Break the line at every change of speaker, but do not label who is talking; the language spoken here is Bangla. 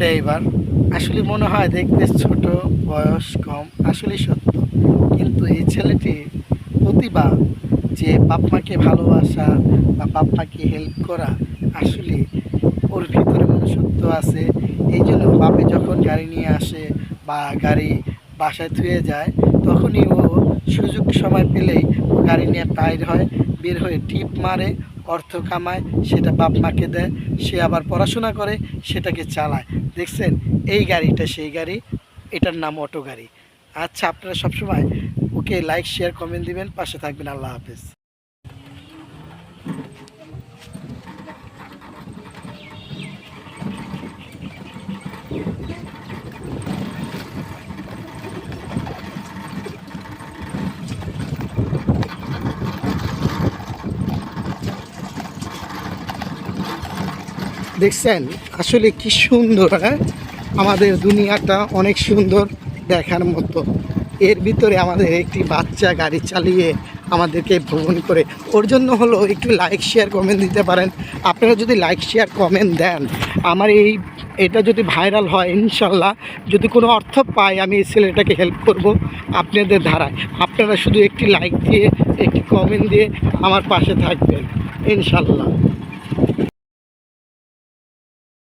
ড্রাইভার আসলে মনে হয় দেখতে ছোট, বয়স কম, আসলে সত্য। কিন্তু এই ছেলেটি প্রতিভা, যে বাপ মাকে ভালোবাসা বা বাপ মাকে হেল্প করা, আসলে ওর ভিতরে মনুষ্যত্ব আছে। এই জন্য বাপে যখন গাড়ি নিয়ে আসে বা গাড়ি বাসায় ধুয়ে যায়, তখনই ও সুযোগ সময় পেলেই গাড়ি নিয়ে টাইর হয়, বের হয়ে টিপ মারে অর্থ কামায়, সেটা বাপ মাকে দেয়, সে আবার পড়াশোনা করে, সেটাকে চালায়। দেখছেন? এই গাড়িটা সেই গাড়ি, এটার নাম অটো গাড়ি। আচ্ছা আপনারা সবসময় ওকে লাইক শেয়ার কমেন্ট দিবেন। পাশে থাকবেন। আল্লাহ হাফেজ। দেখছেন, আসলে কি সুন্দর হ্যাঁ? আমাদের দুনিয়াটা অনেক সুন্দর দেখার মতো। এর ভিতরে আমাদের একটি বাচ্চা গাড়ি চালিয়ে আমাদেরকে ভ্রমণ করে। ওর জন্য হলো একটু লাইক শেয়ার কমেন্ট দিতে পারেন। আপনারা যদি লাইক শেয়ার কমেন্ট দেন, আমার এই, এটা যদি ভাইরাল হয়, ইনশাল্লাহ। যদি কোনো অর্থ পাই, আমি এই ছেলেটাকে হেল্প করব আপনাদের ধারায় আপনারা শুধু একটি লাইক দিয়ে, একটি কমেন্ট দিয়ে আমার পাশে থাকবেন, ইনশাল্লাহ।